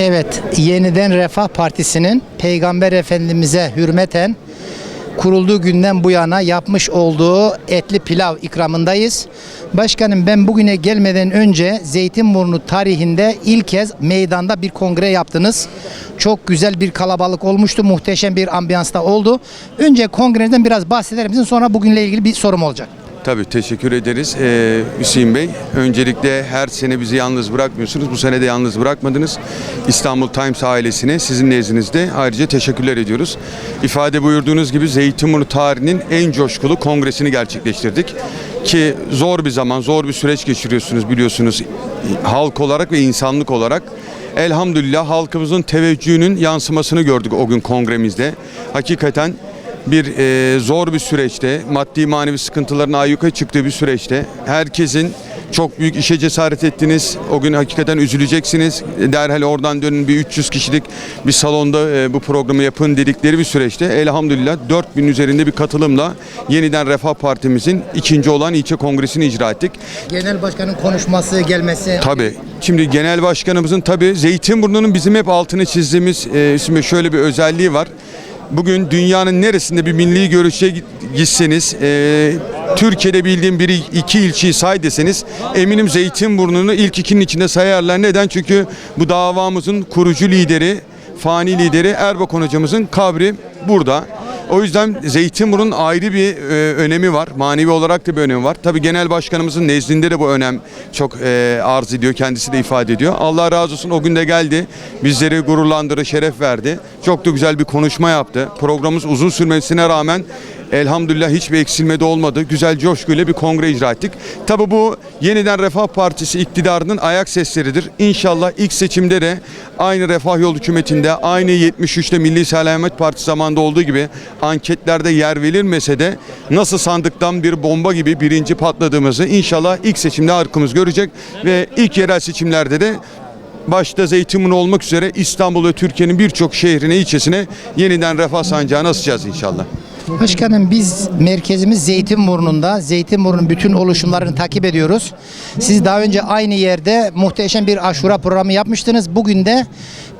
Evet, Yeniden Refah Partisi'nin Peygamber Efendimiz'e hürmeten kurulduğu günden bu yana yapmış olduğu etli pilav ikramındayız. Başkanım ben bugüne gelmeden önce Zeytinburnu tarihinde ilk kez meydanda bir kongre yaptınız. Çok güzel bir kalabalık olmuştu. Muhteşem bir ambiyansta oldu. Önce kongrenizden biraz bahseder misin? Sonra bugünle ilgili bir sorum olacak. Tabii teşekkür ederiz Ee, Hüseyin Bey. Öncelikle her sene bizi yalnız bırakmıyorsunuz. Bu sene de yalnız bırakmadınız. İstanbul Times ailesine sizin nezdinizde ayrıca teşekkürler ediyoruz. İfade buyurduğunuz gibi Zeytinburnu tarihinin en coşkulu kongresini gerçekleştirdik. Ki zor bir zaman, zor bir süreç geçiriyorsunuz biliyorsunuz halk olarak ve insanlık olarak. Elhamdülillah halkımızın teveccühünün yansımasını gördük o gün kongremizde. Hakikaten bir e, zor bir süreçte, maddi manevi sıkıntıların ayyuka çıktığı bir süreçte herkesin çok büyük işe cesaret ettiniz. O gün hakikaten üzüleceksiniz. Derhal oradan dönün bir 300 kişilik bir salonda e, bu programı yapın dedikleri bir süreçte elhamdülillah 4000 üzerinde bir katılımla yeniden Refah Partimizin ikinci olan ilçe kongresini icra ettik. Genel başkanın konuşması, gelmesi. Tabii. Şimdi genel başkanımızın tabii Zeytinburnu'nun bizim hep altını çizdiğimiz e, şöyle bir özelliği var. Bugün dünyanın neresinde bir milli görüşe git- gitseniz, e, Türkiye'de bildiğim bir iki ilçeyi say deseniz eminim Zeytinburnu'nu ilk ikinin içinde sayarlar. Neden? Çünkü bu davamızın kurucu lideri, fani lideri Erbakan hocamızın kabri burada. O yüzden Zeytinburnu'nun ayrı bir e, önemi var. Manevi olarak da bir önemi var. Tabii genel başkanımızın nezdinde de bu önem çok e, arz ediyor. Kendisi de ifade ediyor. Allah razı olsun o gün de geldi. Bizleri gururlandırdı, şeref verdi. Çok da güzel bir konuşma yaptı. Programımız uzun sürmesine rağmen Elhamdülillah hiçbir eksilme de olmadı. Güzel coşkuyla bir kongre icra ettik. Tabii bu yeniden Refah Partisi iktidarının ayak sesleridir. İnşallah ilk seçimde de aynı Refah Yol hükümetinde, aynı 73'te Milli Selamet Partisi zamanında olduğu gibi anketlerde yer verilmese de nasıl sandıktan bir bomba gibi birinci patladığımızı inşallah ilk seçimde halkımız görecek ve ilk yerel seçimlerde de başta Zeytinburnu olmak üzere İstanbul ve Türkiye'nin birçok şehrine, ilçesine yeniden refah sancağını asacağız inşallah. Başkanım biz merkezimiz Zeytinburnu'nda. Zeytinburnu'nun bütün oluşumlarını takip ediyoruz. Siz daha önce aynı yerde muhteşem bir aşura programı yapmıştınız. Bugün de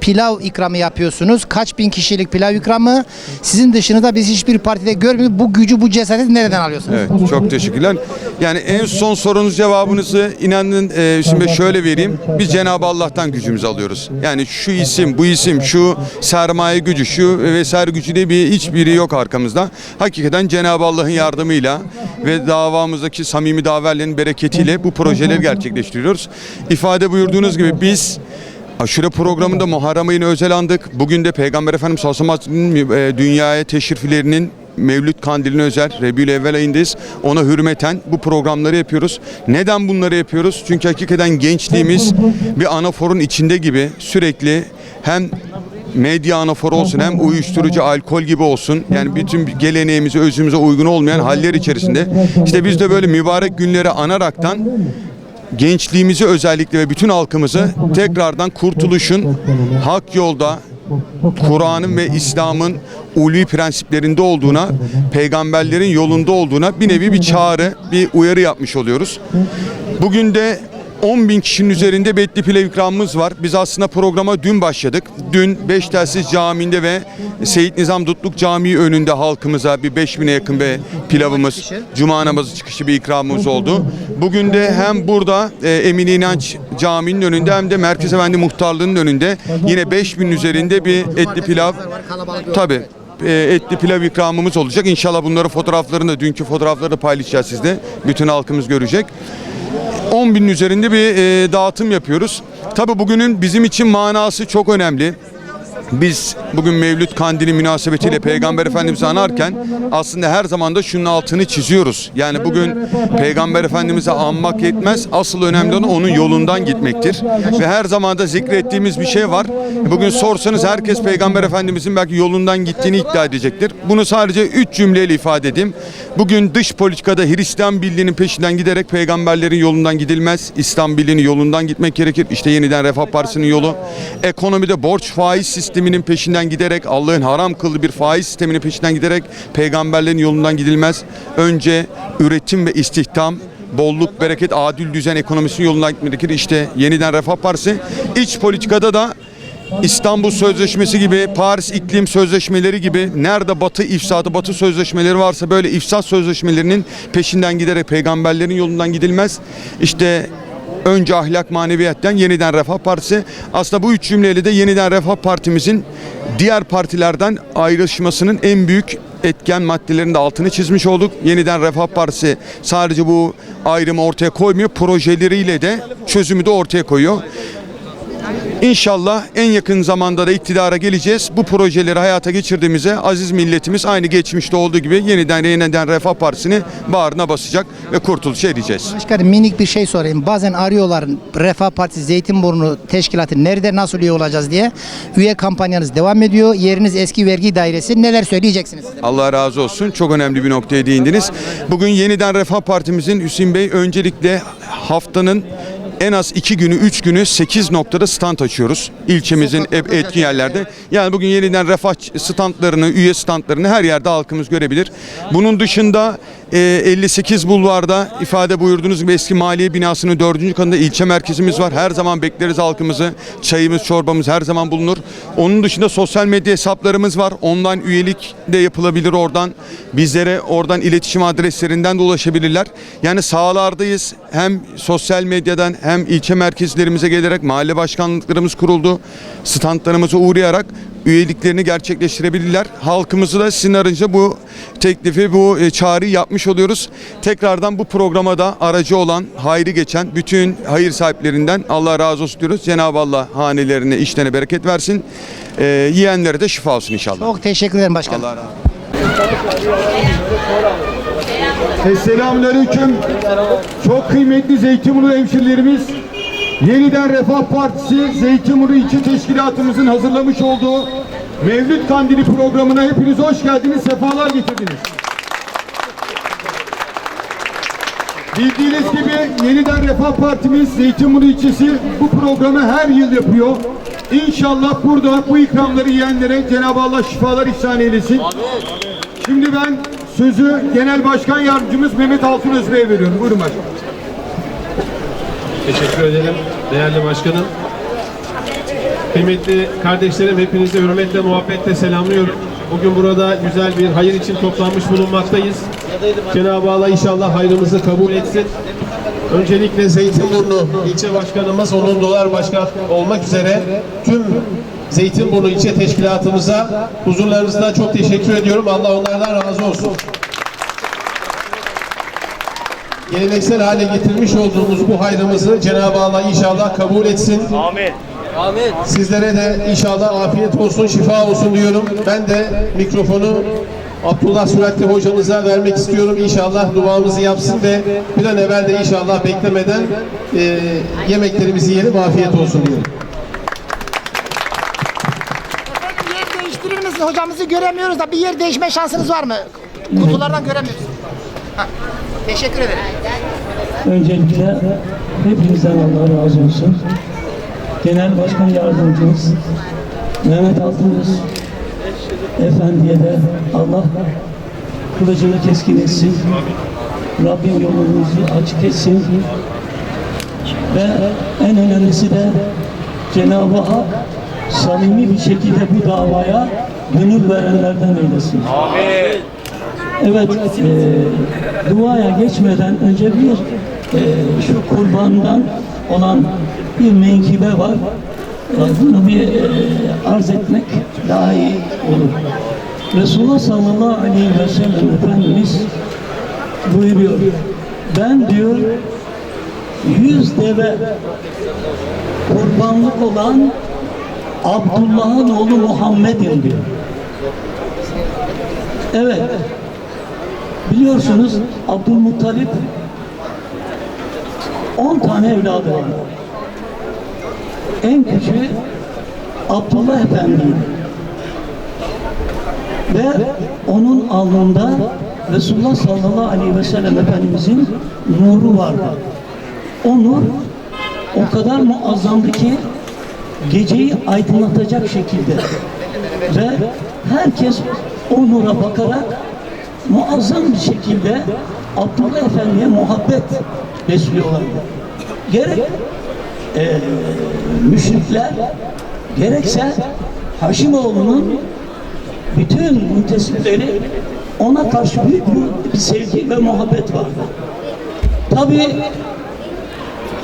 pilav ikramı yapıyorsunuz. Kaç bin kişilik pilav ikramı. Sizin dışında biz hiçbir partide görmüyoruz. Bu gücü, bu cesareti nereden alıyorsunuz? Evet, çok teşekkürler. Yani en son sorunuz cevabınızı inanın e, şimdi şöyle vereyim. Biz Cenab-ı Allah'tan gücümüzü alıyoruz. Yani şu isim, bu isim, şu sermaye gücü, şu vesaire gücü diye bir hiçbiri yok arkamızda. Hakikaten Cenab-ı Allah'ın yardımıyla ve davamızdaki samimi daverlerin bereketiyle bu projeleri gerçekleştiriyoruz. İfade buyurduğunuz gibi biz Aşure programında Muharrem ayını özel andık. Bugün de Peygamber Efendimiz sallallahu e, dünyaya teşriflerinin Mevlüt Kandili'ne özel Rebül Evvel ayındayız. Ona hürmeten bu programları yapıyoruz. Neden bunları yapıyoruz? Çünkü hakikaten gençliğimiz bir anaforun içinde gibi sürekli hem medya anaforu olsun hem uyuşturucu alkol gibi olsun yani bütün geleneğimize özümüze uygun olmayan haller içerisinde işte biz de böyle mübarek günleri anaraktan gençliğimizi özellikle ve bütün halkımızı tekrardan kurtuluşun hak yolda Kur'an'ın ve İslam'ın ulvi prensiplerinde olduğuna, peygamberlerin yolunda olduğuna bir nevi bir çağrı, bir uyarı yapmış oluyoruz. Bugün de 10 bin kişinin üzerinde betli pilav ikramımız var. Biz aslında programa dün başladık. Dün Beş Telsiz Camii'nde ve Seyit Nizam Dutluk Camii önünde halkımıza bir 5 bine yakın bir pilavımız, Cuma namazı çıkışı bir ikramımız oldu. Bugün de hem burada e, Emin İnanç Camii'nin önünde hem de Merkez Efendi Muhtarlığı'nın önünde yine 5 bin üzerinde bir etli pilav. Tabii e, etli pilav ikramımız olacak. İnşallah bunları fotoğraflarını dünkü fotoğrafları paylaşacağız sizde. Bütün halkımız görecek. 10 binin üzerinde bir e, dağıtım yapıyoruz. Tabii bugünün bizim için manası çok önemli. Biz bugün Mevlüt Kandili münasebetiyle Peygamber Efendimiz'i anarken aslında her zaman da şunun altını çiziyoruz. Yani bugün Peygamber Efendimiz'i anmak yetmez. Asıl önemli olan onun yolundan gitmektir. Ve her zaman da zikrettiğimiz bir şey var. Bugün sorsanız herkes Peygamber Efendimiz'in belki yolundan gittiğini iddia edecektir. Bunu sadece üç cümleyle ifade edeyim. Bugün dış politikada Hristiyan birliğinin peşinden giderek peygamberlerin yolundan gidilmez. İslam birliğinin yolundan gitmek gerekir. İşte yeniden Refah Partisi'nin yolu. Ekonomide borç faiz sisteminin peşinden giderek Allah'ın haram kıldığı bir faiz sisteminin peşinden giderek peygamberlerin yolundan gidilmez. Önce üretim ve istihdam bolluk, bereket, adil düzen ekonomisinin yolundan gitmek gerekir. İşte yeniden Refah Partisi iç politikada da İstanbul Sözleşmesi gibi, Paris İklim Sözleşmeleri gibi nerede Batı ifsadı, Batı sözleşmeleri varsa böyle ifsat sözleşmelerinin peşinden giderek peygamberlerin yolundan gidilmez. İşte önce ahlak maneviyetten yeniden Refah Partisi. Aslında bu üç cümleyle de yeniden Refah Partimizin diğer partilerden ayrışmasının en büyük etken maddelerin de altını çizmiş olduk. Yeniden Refah Partisi sadece bu ayrımı ortaya koymuyor, projeleriyle de çözümü de ortaya koyuyor. İnşallah en yakın zamanda da iktidara geleceğiz. Bu projeleri hayata geçirdiğimizde aziz milletimiz aynı geçmişte olduğu gibi yeniden yeniden Refah Partisi'ni bağrına basacak ve kurtuluş edeceğiz. Başkanım minik bir şey sorayım. Bazen arıyorlar Refah Partisi Zeytinburnu Teşkilatı nerede nasıl üye olacağız diye. Üye kampanyanız devam ediyor. Yeriniz eski vergi dairesi. Neler söyleyeceksiniz? Allah razı olsun. Çok önemli bir noktaya değindiniz. Bugün yeniden Refah Partimizin Hüseyin Bey öncelikle haftanın en az iki günü, üç günü 8 noktada stand açıyoruz. İlçemizin hep etkin yerlerde. Yani bugün yeniden refah standlarını, üye standlarını her yerde halkımız görebilir. Bunun dışında e, 58 Bulvar'da ifade buyurduğunuz gibi eski maliye binasının dördüncü katında ilçe merkezimiz var. Her zaman bekleriz halkımızı. Çayımız, çorbamız her zaman bulunur. Onun dışında sosyal medya hesaplarımız var. Ondan üyelik de yapılabilir oradan. Bizlere oradan iletişim adreslerinden de ulaşabilirler. Yani sahalardayız. Hem sosyal medyadan hem ilçe merkezlerimize gelerek mahalle başkanlıklarımız kuruldu. Standlarımıza uğrayarak üyeliklerini gerçekleştirebilirler. Halkımızı da sizin arınca bu teklifi, bu e, çağrıyı yapmış oluyoruz. Tekrardan bu programa da aracı olan, hayrı geçen bütün hayır sahiplerinden Allah razı olsun diyoruz. Cenab-ı Allah hanelerine, işlerine bereket versin. E, yiyenlere de şifa olsun inşallah. Çok teşekkür ederim başkanım. Allah razı olsun. Selamünaleyküm. Çok kıymetli Zeytinburnu hemşerilerimiz. Yeniden Refah Partisi Zeytinburnu İlçe Teşkilatımızın hazırlamış olduğu Mevlüt Kandili programına hepiniz hoş geldiniz, sefalar getirdiniz. Bildiğiniz gibi Yeniden Refah Partimiz Zeytinburnu ilçesi bu programı her yıl yapıyor. İnşallah burada bu ikramları yiyenlere Cenab-ı Allah şifalar ihsan eylesin. Şimdi ben sözü Genel Başkan Yardımcımız Mehmet Altın Özbey'e veriyorum. Buyurun başkanım. Teşekkür ederim değerli başkanım. Kıymetli kardeşlerim hepinizi hürmetle muhabbetle selamlıyorum. Bugün burada güzel bir hayır için toplanmış bulunmaktayız. Cenab-ı Allah inşallah hayrımızı kabul etsin. Öncelikle Zeytinburnu ilçe başkanımız, onun dolar başkan olmak üzere tüm Zeytinburnu ilçe teşkilatımıza huzurlarınızda çok teşekkür ediyorum. Allah onlardan razı olsun. Geleneksel hale getirmiş olduğumuz bu hayrımızı Cenab-ı Allah inşallah kabul etsin. Amin. Amin. Sizlere de inşallah afiyet olsun, şifa olsun diyorum. Ben de mikrofonu Abdullah Süratli hocamıza vermek istiyorum. İnşallah duamızı yapsın ve bir an evvel de inşallah beklemeden e, yemeklerimizi yiyelim. Afiyet olsun diyorum. Efendim yer değiştirir misiniz? Hocamızı göremiyoruz da bir yer değişme şansınız var mı? Kutulardan göremiyoruz. Hah, Teşekkür ederim. Öncelikle hepinizden Allah razı olsun. Genel Başkan Yardımcımız Mehmet Altınöz Efendi'ye de Allah kılıcını keskin etsin. Rabbim yolumuzu açık etsin. Ve en önemlisi de Cenab-ı Hak samimi bir şekilde bu davaya gönül verenlerden eylesin. Evet, e, duaya geçmeden önce bir e, şu kurbandan olan bir menkibe var. E, bunu bir e, arz etmek daha iyi olur. Resulullah sallallahu aleyhi ve sellem Efendimiz buyuruyor. Ben diyor yüz deve kurbanlık olan Abdullah'ın oğlu Muhammed'im diyor. Evet. Biliyorsunuz Abdülmuttalip 10 tane evladı var. En küçüğü Abdullah Efendi'ydi. Ve onun alnında Resulullah sallallahu aleyhi ve sellem Efendimizin nuru vardı. O nur o kadar muazzamdı ki geceyi aydınlatacak şekilde ve herkes o nura bakarak muazzam bir şekilde Abdullah Efendi'ye muhabbet besliyorlardı. Gerek eee müşrikler, gerekse Haşimoğlu'nun bütün müntesipleri ona karşı büyük bir sevgi ve muhabbet vardı. Tabii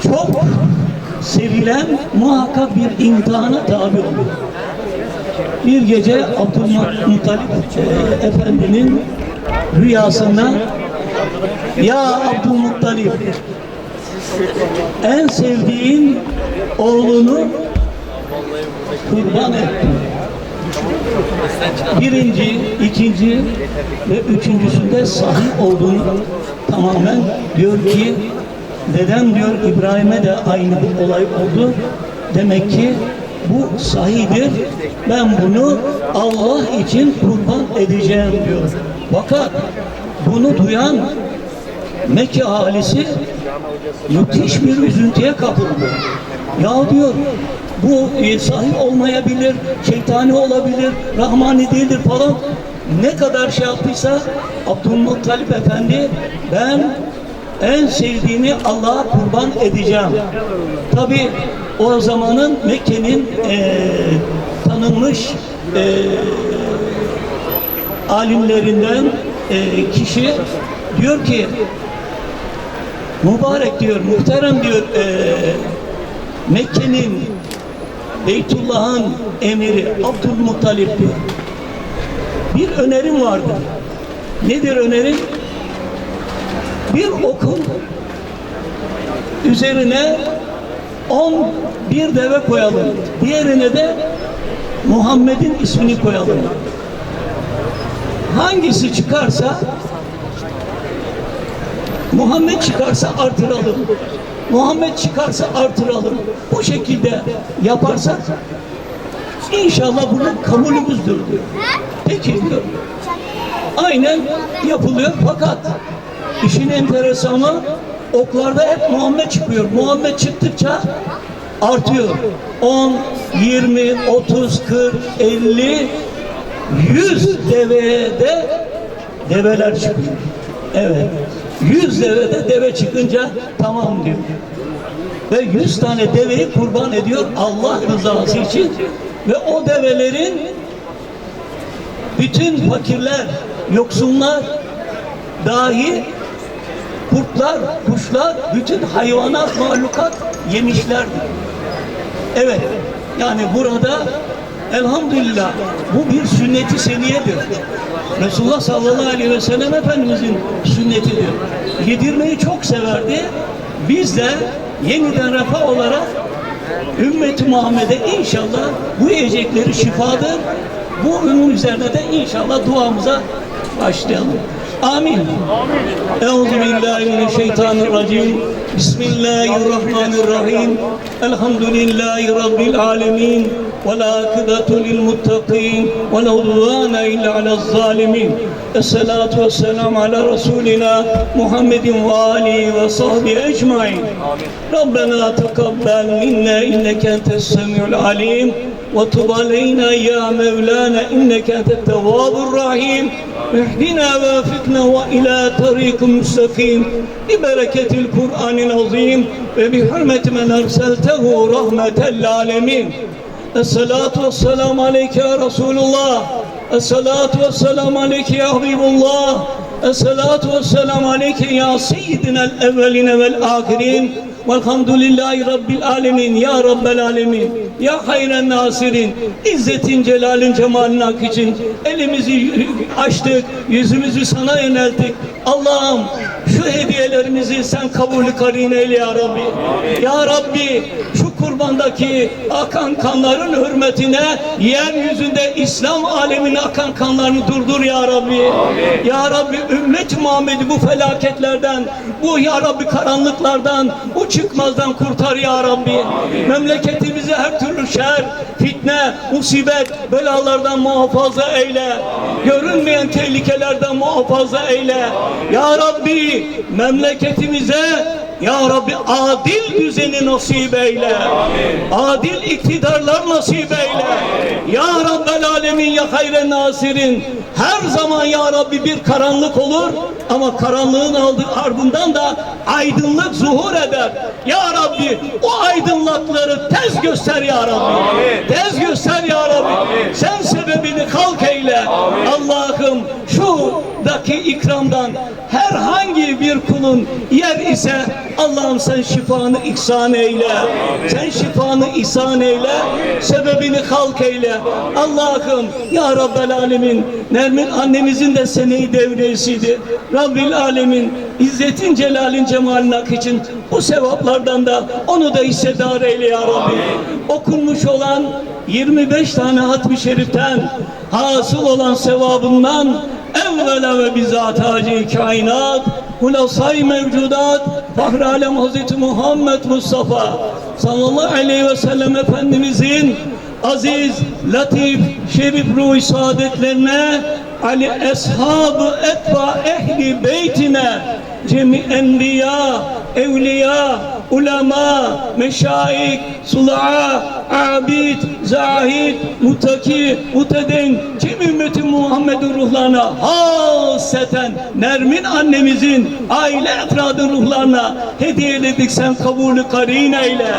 çok sevilen muhakkak bir imtihana tabi oluyor. Bir gece Abdülmuttalip e, Efendi'nin rüyasında Ya Abdülmuttalip en sevdiğin oğlunu kurban ettim. Birinci, ikinci ve üçüncüsünde sahih olduğunu tamamen diyor ki neden diyor İbrahim'e de aynı bir olay oldu. Demek ki bu sahidir. Ben bunu Allah için kurban edeceğim diyor. Fakat bunu duyan Mekke ahalisi müthiş bir üzüntüye kapıldı. Ya diyor bu e, sahip olmayabilir, şeytani olabilir, rahmani değildir falan. Ne kadar şey yaptıysa Abdülmuttalip Efendi ben en sevdiğini Allah'a kurban edeceğim. Tabi o zamanın Mekke'nin e, tanınmış e, alimlerinden e, kişi diyor ki mübarek diyor, muhterem diyor e, Mekke'nin Beytullah'ın emiri Abdülmuttalip diyor. Bir önerim vardı. Nedir önerim? Bir okul üzerine on bir deve koyalım. Diğerine de Muhammed'in ismini koyalım. Hangisi çıkarsa Muhammed çıkarsa artıralım. Muhammed çıkarsa artıralım. Bu şekilde yaparsak inşallah bunun kabulümüzdür diyor. Peki diyor. Aynen yapılıyor fakat işin enteresanı oklarda hep Muhammed çıkıyor. Muhammed çıktıkça artıyor. 10, 20, 30, 40, 50, 100 deveye de develer çıkıyor. Evet. 100 devede deve çıkınca tamam diyor. Ve 100 tane deveyi kurban ediyor Allah rızası için. Ve o develerin bütün fakirler, yoksullar dahi kurtlar, kuşlar, bütün hayvanat, mahlukat yemişlerdir. Evet, yani burada elhamdülillah bu bir sünneti seniyedir. Resulullah sallallahu aleyhi ve sellem Efendimizin sünnetidir. Yedirmeyi çok severdi. Biz de yeniden refah olarak Ümmeti Muhammed'e inşallah bu yiyecekleri şifadır. Bu ürün üzerine de inşallah duamıza başlayalım. Amin. Euzu billahi mineşşeytanirracim. Bismillahirrahmanirrahim. Elhamdülillahi rabbil alamin. Ve la akıbatu lil muttaqin ve la udvana illa alel zalimin. Esselatu vesselam ala Resulina Muhammedin ve alihi ve sahbihi ecmain. Rabbena وتب علينا يا مولانا إنك أنت التواب الرحيم. اهدنا وافقنا وإلى طريق مستقيم. ببركة القرآن العظيم وبحرمة من أرسلته رحمة العالمين الصلاة والسلام عليك يا رسول الله. الصلاة والسلام عليك يا حبيب الله. الصلاة والسلام عليك يا سيدنا الأولين والآخرين. Velhamdülillahi Rabbil alemin. Ya Rabbel alemin. Ya hayren nasirin. İzzetin, celalin, cemalin hak için elimizi açtık, yüzümüzü sana yönelttik. Allah'ım şu hediyelerimizi sen kabulü karine eyle ya Rabbi. Ya Rabbi şu kurbandaki akan kanların hürmetine yeryüzünde İslam alemine akan kanlarını durdur ya Rabbi. Ya Rabbi ümmet Muhammed'i bu felaketlerden bu ya Rabbi karanlıklardan bu çıkmazdan kurtar ya Rabbi. Memleketimizi her türlü şer, fitne, musibet, belalardan muhafaza eyle. Görünmeyen tehlikelerden muhafaza eyle. Ya Rabbi memleketimize ya Rabbi adil düzeni nasip eyle. Adil iktidarlar nasip eyle. Ya Rabbel Alemin ya hayren nasirin. Her zaman ya Rabbi bir karanlık olur ama karanlığın aldı- ardından da aydınlık zuhur eder. Ya Rabbi o aydınlıkları tez göster ya Rabbi. Tez göster ya Rabbi. Sen sebebini halk eyle. Allah'ım şuradaki ikramdan herhangi bir kulun yer ise Allah'ım sen şifanı ihsan eyle. Sen şifanı ihsan eyle. Sebebini halk eyle. Allah'ım ya Rabbel Alemin Nermin annemizin de seneyi devresiydi. Rabbil Alemin İzzetin Celal'in cemalin hak için bu sevaplardan da onu da hissedar eyle ya Rabbi. Okunmuş olan 25 tane hatmi şeriften hasıl olan sevabından evvela ve bizzat hacı kainat hulasay mevcudat Fahri Alem Hazreti Muhammed Mustafa sallallahu aleyhi ve sellem Efendimizin aziz, latif, şerif ruh saadetlerine Ali eshab-ı etba ehli beytine cemi enbiya, evliya, ulema, meşaik, sula'a, abid, zahid, mutaki, muteden, cem ümmeti Muhammed'in ruhlarına? Haseten Nermin annemizin aile efradın ruhlarına hediye edildik. Sen kabulü karin eyle.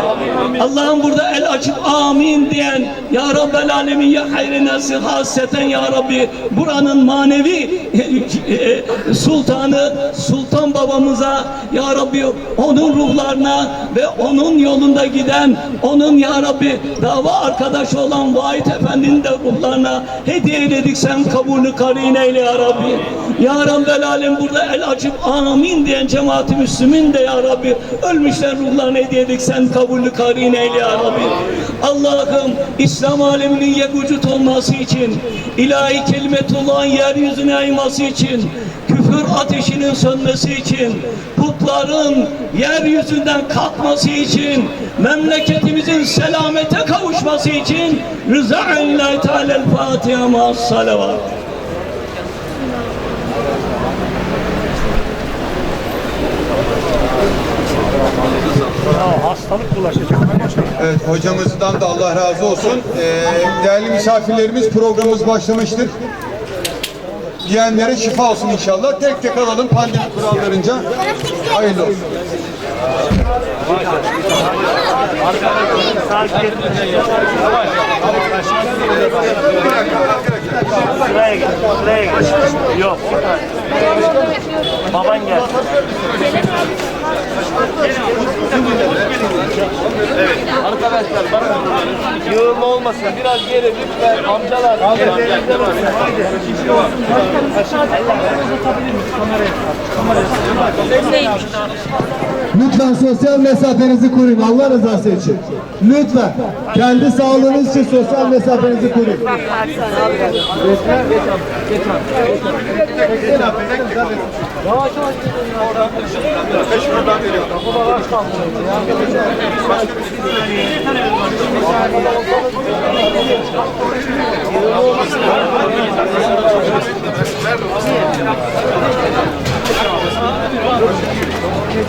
Allah'ım burada el açıp amin diyen Ya Rabbel Alemin ya hayri nasıl haseten Ya Rabbi. Buranın manevi sultanı Sultan babamıza Ya Rabbi onun ruhlarına ve onun yolunda giden onun Ya Rabbi dava arkadaşı olan Vahit Efendi'nin de ruhlarına hediye edildik sen kabulü karin eyle Ya Rabbi. Ya Rabbel Alem burada el açıp amin diyen cemaati Müslümin de Ya Rabbi ölmüşler ruhlarına hediye edildik sen kabulü karin eyle Ya Rabbi. Allah'ım İslam aleminin yekucut olması için ilahi kelimetullahın yeryüzüne yayması için küfür ateşinin sönmesi için, putların yeryüzünden kalkması için, memleketimizin selamete kavuşması için rıza illahi teala'l Fatiha ma'as salavat. Evet hocamızdan da Allah razı olsun. Ee, değerli misafirlerimiz programımız başlamıştır. Diyenlere şifa olsun inşallah. Tek tek alalım pandemi kurallarınca. Hayırlı olsun. Sıraya gel. Yok. Baban gel. Evet. Arkadaşlar bakın. Yığılma olmasın. Biraz geri lütfen. Amcalar. Lütfen sosyal mesafenizi koruyun Allah rızası için. Lütfen. Kendi sağlığınız için sosyal mesafenizi koruyun. Yavaş yavaş gidiyor ya. Oradan Beş oradan geliyor. Kapıda ağaç kaldırıyor ya. Başka bir şey değil. Nerede?